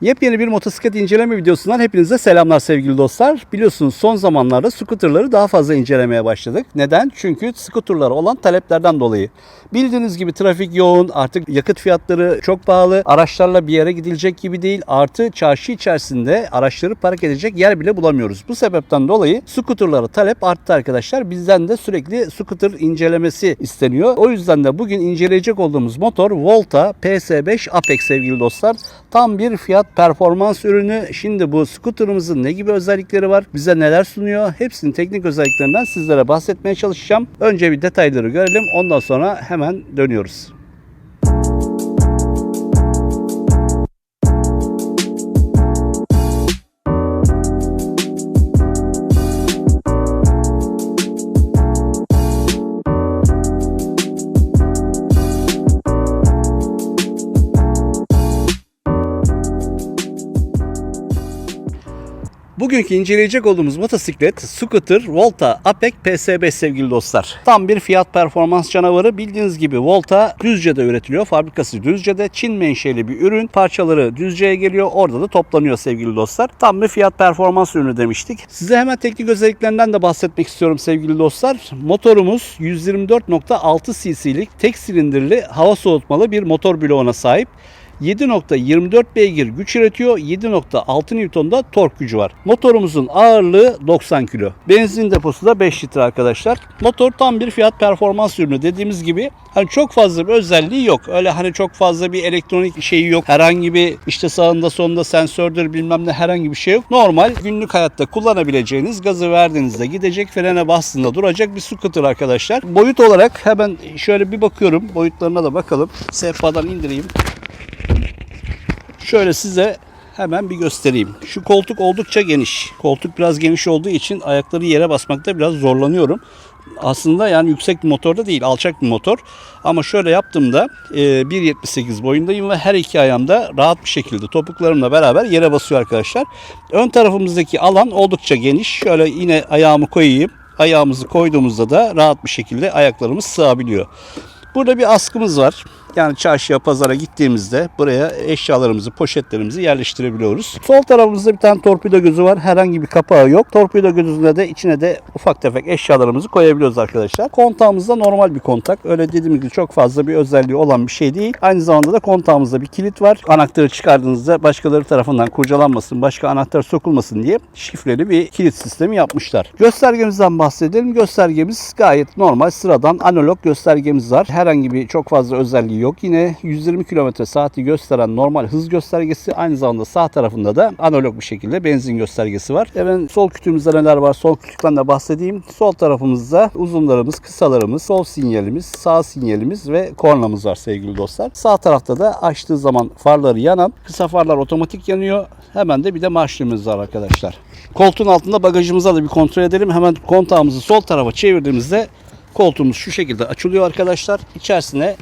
Yepyeni bir motosiklet inceleme videosundan hepinize selamlar sevgili dostlar. Biliyorsunuz son zamanlarda scooterları daha fazla incelemeye başladık. Neden? Çünkü scooterlara olan taleplerden dolayı. Bildiğiniz gibi trafik yoğun, artık yakıt fiyatları çok pahalı, araçlarla bir yere gidilecek gibi değil. Artı çarşı içerisinde araçları park edecek yer bile bulamıyoruz. Bu sebepten dolayı scooterlara talep arttı arkadaşlar. Bizden de sürekli scooter incelemesi isteniyor. O yüzden de bugün inceleyecek olduğumuz motor Volta PS5 Apex sevgili dostlar. Tam bir fiyat performans ürünü. Şimdi bu scooterımızın ne gibi özellikleri var? Bize neler sunuyor? Hepsinin teknik özelliklerinden sizlere bahsetmeye çalışacağım. Önce bir detayları görelim. Ondan sonra hemen dönüyoruz. Bugünkü inceleyecek olduğumuz motosiklet Scooter Volta Apex PS5 sevgili dostlar. Tam bir fiyat performans canavarı. Bildiğiniz gibi Volta Düzce'de üretiliyor. Fabrikası Düzce'de. Çin menşeli bir ürün. Parçaları Düzce'ye geliyor. Orada da toplanıyor sevgili dostlar. Tam bir fiyat performans ürünü demiştik. Size hemen teknik özelliklerinden de bahsetmek istiyorum sevgili dostlar. Motorumuz 124.6 cc'lik tek silindirli hava soğutmalı bir motor bloğuna sahip. 7.24 beygir güç üretiyor. 7.6 Newton'da tork gücü var. Motorumuzun ağırlığı 90 kilo. Benzin deposu da 5 litre arkadaşlar. Motor tam bir fiyat performans ürünü dediğimiz gibi. Hani çok fazla bir özelliği yok. Öyle hani çok fazla bir elektronik şeyi yok. Herhangi bir işte sağında sonunda sensördür bilmem ne herhangi bir şey yok. Normal günlük hayatta kullanabileceğiniz gazı verdiğinizde gidecek frene bastığında duracak bir scooter arkadaşlar. Boyut olarak hemen şöyle bir bakıyorum. Boyutlarına da bakalım. Sehpadan indireyim. Şöyle size hemen bir göstereyim. Şu koltuk oldukça geniş. Koltuk biraz geniş olduğu için ayakları yere basmakta biraz zorlanıyorum. Aslında yani yüksek bir motor da değil, alçak bir motor. Ama şöyle yaptığımda e, 1.78 boyundayım ve her iki ayağımda rahat bir şekilde topuklarımla beraber yere basıyor arkadaşlar. Ön tarafımızdaki alan oldukça geniş. Şöyle yine ayağımı koyayım. Ayağımızı koyduğumuzda da rahat bir şekilde ayaklarımız sığabiliyor. Burada bir askımız var. Yani çarşıya, pazara gittiğimizde buraya eşyalarımızı, poşetlerimizi yerleştirebiliyoruz. Sol tarafımızda bir tane torpido gözü var. Herhangi bir kapağı yok. Torpido gözünde de içine de ufak tefek eşyalarımızı koyabiliyoruz arkadaşlar. Kontağımızda normal bir kontak. Öyle dediğim gibi çok fazla bir özelliği olan bir şey değil. Aynı zamanda da kontağımızda bir kilit var. Anahtarı çıkardığınızda başkaları tarafından kurcalanmasın, başka anahtar sokulmasın diye şifreli bir kilit sistemi yapmışlar. Göstergemizden bahsedelim. Göstergemiz gayet normal, sıradan analog göstergemiz var. Herhangi bir çok fazla özelliği yok. Yine 120 km saati gösteren normal hız göstergesi. Aynı zamanda sağ tarafında da analog bir şekilde benzin göstergesi var. Hemen sol kütüğümüzde neler var? Sol kütükten de bahsedeyim. Sol tarafımızda uzunlarımız, kısalarımız, sol sinyalimiz, sağ sinyalimiz ve kornamız var sevgili dostlar. Sağ tarafta da açtığı zaman farları yanan, kısa farlar otomatik yanıyor. Hemen de bir de marşlımız var arkadaşlar. Koltuğun altında bagajımıza da bir kontrol edelim. Hemen kontağımızı sol tarafa çevirdiğimizde koltuğumuz şu şekilde açılıyor arkadaşlar. İçerisine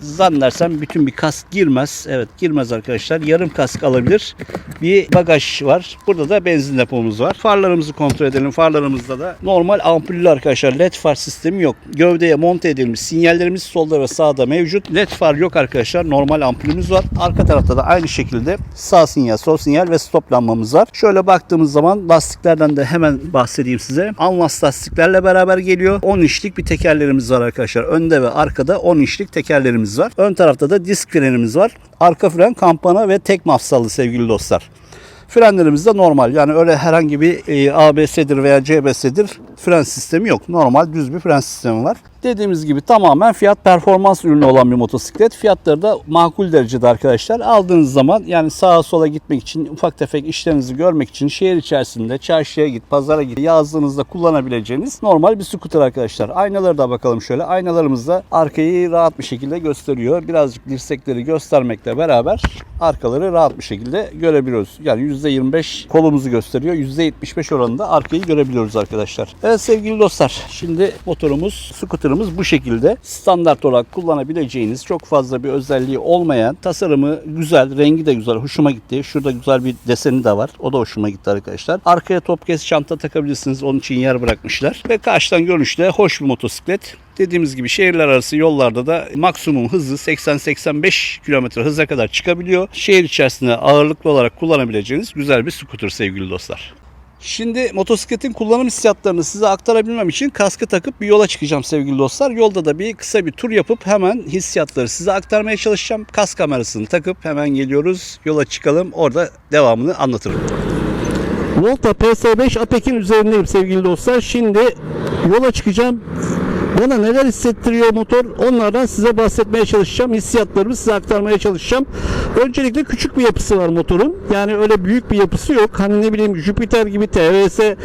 zannedersem bütün bir kask girmez. Evet girmez arkadaşlar. Yarım kask alabilir. Bir bagaj var. Burada da benzin depomuz var. Farlarımızı kontrol edelim. Farlarımızda da normal ampullü arkadaşlar. LED far sistemi yok. Gövdeye monte edilmiş sinyallerimiz solda ve sağda mevcut. LED far yok arkadaşlar. Normal ampulümüz var. Arka tarafta da aynı şekilde sağ sinyal, sol sinyal ve stop lambamız var. Şöyle baktığımız zaman lastiklerden de hemen bahsedeyim size. Anlas lastiklerle beraber geliyor. 10 inçlik bir tekerlerimiz var arkadaşlar. Önde ve arkada 10 inçlik tekerlerimiz var. Ön tarafta da disk frenimiz var. Arka fren kampana ve tek mafsallı sevgili dostlar. Frenlerimiz de normal. Yani öyle herhangi bir e, ABS'dir veya CBS'dir fren sistemi yok. Normal düz bir fren sistemi var. Dediğimiz gibi tamamen fiyat performans ürünü olan bir motosiklet. Fiyatları da makul derecede arkadaşlar. Aldığınız zaman yani sağa sola gitmek için, ufak tefek işlerinizi görmek için şehir içerisinde çarşıya git, pazara git yazdığınızda kullanabileceğiniz normal bir scooter arkadaşlar. Aynaları da bakalım şöyle. Aynalarımız da arkayı rahat bir şekilde gösteriyor. Birazcık dirsekleri göstermekle beraber arkaları rahat bir şekilde görebiliyoruz. Yani %25 kolumuzu gösteriyor. %75 oranında arkayı görebiliyoruz arkadaşlar. Evet sevgili dostlar. Şimdi motorumuz, scooterımız bu şekilde. Standart olarak kullanabileceğiniz çok fazla bir özelliği olmayan tasarımı güzel, rengi de güzel, hoşuma gitti. Şurada güzel bir deseni de var. O da hoşuma gitti arkadaşlar. Arkaya top kes çanta takabilirsiniz. Onun için yer bırakmışlar. Ve karşıdan görünüşte hoş bir motosiklet. Dediğimiz gibi şehirler arası yollarda da maksimum hızı 80-85 km hıza kadar çıkabiliyor. Şehir içerisinde ağırlıklı olarak kullanabileceğiniz güzel bir scooter sevgili dostlar. Şimdi motosikletin kullanım hissiyatlarını size aktarabilmem için kaskı takıp bir yola çıkacağım sevgili dostlar. Yolda da bir kısa bir tur yapıp hemen hissiyatları size aktarmaya çalışacağım. Kask kamerasını takıp hemen geliyoruz. Yola çıkalım. Orada devamını anlatırım. Volta PS5 Apek'in üzerindeyim sevgili dostlar. Şimdi yola çıkacağım. Bana neler hissettiriyor motor onlardan size bahsetmeye çalışacağım. Hissiyatlarımı size aktarmaya çalışacağım. Öncelikle küçük bir yapısı var motorun. Yani öyle büyük bir yapısı yok. Hani ne bileyim Jupiter gibi TVS, e,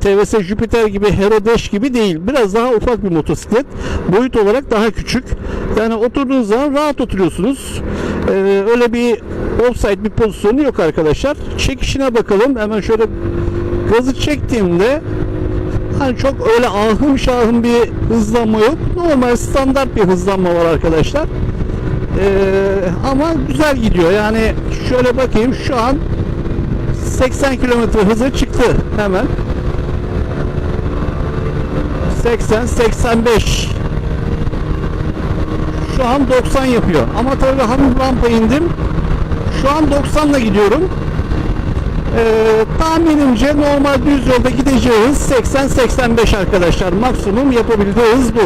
TVS Jupiter gibi Hero Dash gibi değil. Biraz daha ufak bir motosiklet. Boyut olarak daha küçük. Yani oturduğunuz zaman rahat oturuyorsunuz. E, öyle bir offside bir pozisyonu yok arkadaşlar. Çekişine bakalım. Hemen şöyle gazı çektiğimde Hani çok öyle ahım şahım bir hızlanma yok. Normal standart bir hızlanma var arkadaşlar. Ee, ama güzel gidiyor. Yani şöyle bakayım şu an 80 km hıza çıktı hemen. 80 85 şu an 90 yapıyor. Ama tabii hafif rampa indim. Şu an 90 ile gidiyorum. Ee, tahminimce normal düz yolda gideceği hız 80-85 arkadaşlar. Maksimum yapabildiği hız bu.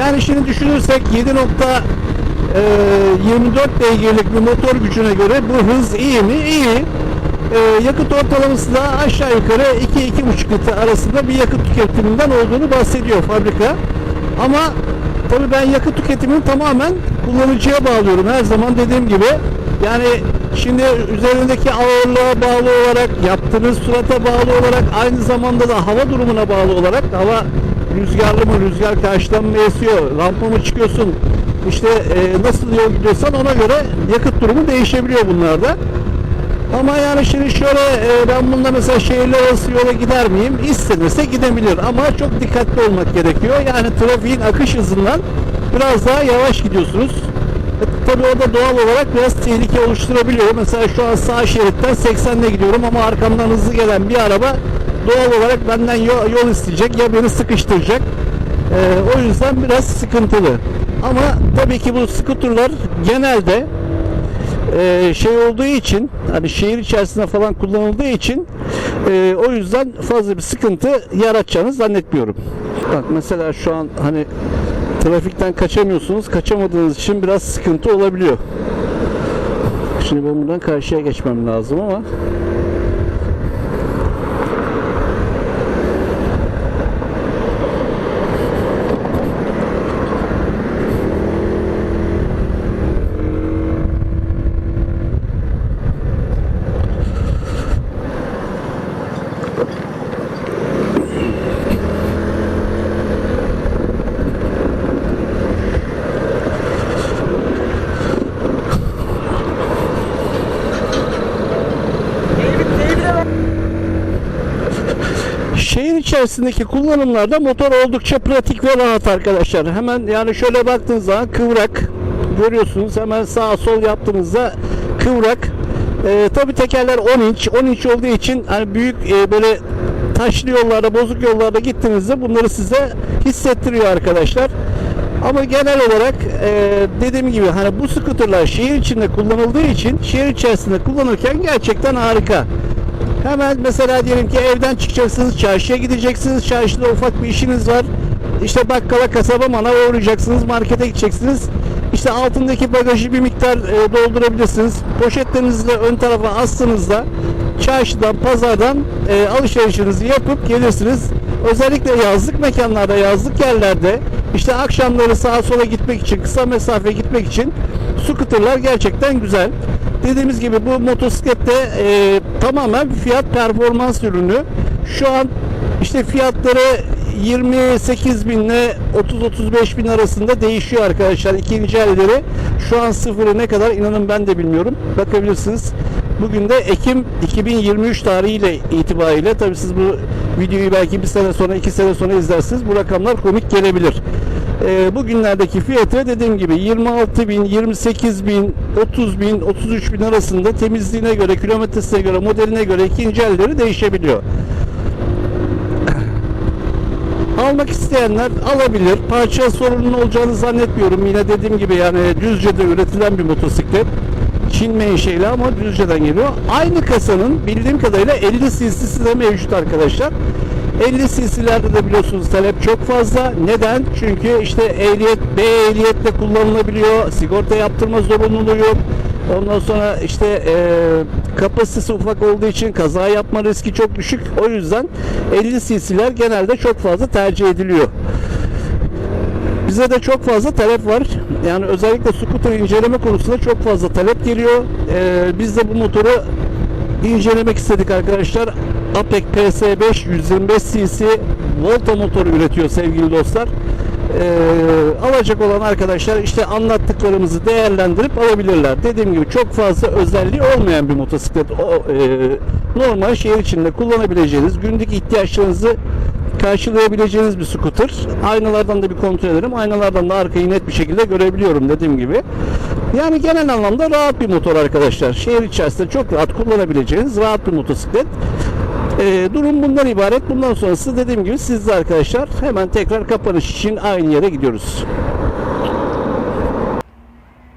Yani şimdi düşünürsek 7.24 beygirlik bir motor gücüne göre bu hız iyi mi? İyi. Ee, yakıt ortalaması da aşağı yukarı 2-2,5 litre arasında bir yakıt tüketiminden olduğunu bahsediyor fabrika. Ama tabii ben yakıt tüketimini tamamen kullanıcıya bağlıyorum. Her zaman dediğim gibi yani şimdi üzerindeki ağırlığa bağlı olarak, yaptığınız surata bağlı olarak, aynı zamanda da hava durumuna bağlı olarak, hava rüzgarlı mı, rüzgar karşıdan mı esiyor, rampa mı çıkıyorsun, işte e, nasıl yol gidiyorsan ona göre yakıt durumu değişebiliyor bunlarda. Ama yani şimdi şöyle e, ben bunda mesela şehirler arası yola gider miyim? İstenirse gidebilir ama çok dikkatli olmak gerekiyor. Yani trafiğin akış hızından biraz daha yavaş gidiyorsunuz. Tabii orada doğal olarak biraz tehlike oluşturabiliyor. Mesela şu an sağ şeritten 80 ile gidiyorum ama arkamdan hızlı gelen bir araba doğal olarak benden yol, yol isteyecek ya beni sıkıştıracak. Ee, o yüzden biraz sıkıntılı. Ama tabii ki bu skuterlar genelde e, şey olduğu için hani şehir içerisinde falan kullanıldığı için e, o yüzden fazla bir sıkıntı yaratacağını zannetmiyorum. Bak mesela şu an hani trafikten kaçamıyorsunuz. Kaçamadığınız için biraz sıkıntı olabiliyor. Şimdi ben buradan karşıya geçmem lazım ama Şehir içerisindeki kullanımlarda motor oldukça pratik ve rahat arkadaşlar. Hemen yani şöyle baktığınız zaman kıvrak görüyorsunuz. Hemen sağ sol yaptığınızda kıvrak. Ee, Tabi tekerler 10 inç. 10 inç olduğu için hani büyük e, böyle taşlı yollarda, bozuk yollarda gittiğinizde bunları size hissettiriyor arkadaşlar. Ama genel olarak e, dediğim gibi hani bu scooterlar şehir içinde kullanıldığı için şehir içerisinde kullanırken gerçekten harika. Hemen mesela diyelim ki evden çıkacaksınız, çarşıya gideceksiniz, çarşıda ufak bir işiniz var. İşte bakkala, kasaba, manava uğrayacaksınız, markete gideceksiniz. İşte altındaki bagajı bir miktar e, doldurabilirsiniz. Poşetlerinizi de ön tarafa astığınızda çarşıdan, pazardan e, alışverişinizi yapıp gelirsiniz. Özellikle yazlık mekanlarda, yazlık yerlerde işte akşamları sağa sola gitmek için, kısa mesafe gitmek için scooterlar gerçekten güzel. Dediğimiz gibi bu motosiklette e, tamamen fiyat performans ürünü. Şu an işte fiyatları 28 bin ile 30-35 bin arasında değişiyor arkadaşlar. İkinci elleri şu an sıfırı ne kadar inanın ben de bilmiyorum. Bakabilirsiniz. Bugün de Ekim 2023 tarihiyle itibariyle tabii siz bu videoyu belki bir sene sonra iki sene sonra izlersiniz. Bu rakamlar komik gelebilir. Ee, bugünlerdeki fiyatı dediğim gibi 26 bin, 28 bin, 30 bin, 33 bin arasında temizliğine göre, kilometresine göre, modeline göre ikinci elleri değişebiliyor. almak isteyenler alabilir. Parça sorunun olacağını zannetmiyorum. Yine dediğim gibi yani Düzce'de üretilen bir motosiklet. Çin menşeli ama Düzce'den geliyor. Aynı kasanın bildiğim kadarıyla 50 cc'si de mevcut arkadaşlar. 50 cc'lerde de biliyorsunuz talep çok fazla. Neden? Çünkü işte ehliyet, B ehliyetle kullanılabiliyor. Sigorta yaptırma zorunluluğu yok. Ondan sonra işte e, kapasitesi ufak olduğu için kaza yapma riski çok düşük. O yüzden 50 cc'ler genelde çok fazla tercih ediliyor. Bize de çok fazla talep var. Yani özellikle scooter inceleme konusunda çok fazla talep geliyor. Ee, biz de bu motoru incelemek istedik arkadaşlar. Apec PS5 125 cc Volta motoru üretiyor sevgili dostlar. Ee, alacak olan arkadaşlar işte anlattıklarımızı değerlendirip alabilirler. Dediğim gibi çok fazla özelliği olmayan bir motosiklet. O, e, normal şehir içinde kullanabileceğiniz günlük ihtiyaçlarınızı karşılayabileceğiniz bir scooter. Aynalardan da bir kontrol ederim. Aynalardan da arkayı net bir şekilde görebiliyorum dediğim gibi. Yani genel anlamda rahat bir motor arkadaşlar. Şehir içerisinde çok rahat kullanabileceğiniz rahat bir motosiklet. Ee, durum bundan ibaret. Bundan sonrası dediğim gibi sizde arkadaşlar hemen tekrar kapanış için aynı yere gidiyoruz.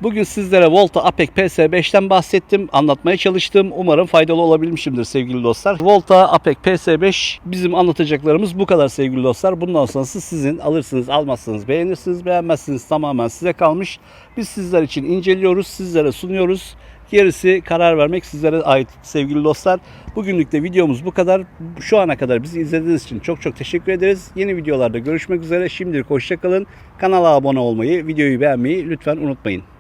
Bugün sizlere Volta Apec PS5'ten bahsettim, anlatmaya çalıştım. Umarım faydalı olabilmişimdir sevgili dostlar. Volta Apec PS5 bizim anlatacaklarımız bu kadar sevgili dostlar. Bundan sonrası sizin alırsınız, almazsınız, beğenirsiniz, beğenmezsiniz tamamen size kalmış. Biz sizler için inceliyoruz, sizlere sunuyoruz. Gerisi karar vermek sizlere ait sevgili dostlar. Bugünlük de videomuz bu kadar. Şu ana kadar bizi izlediğiniz için çok çok teşekkür ederiz. Yeni videolarda görüşmek üzere. Şimdilik hoşçakalın. Kanala abone olmayı, videoyu beğenmeyi lütfen unutmayın.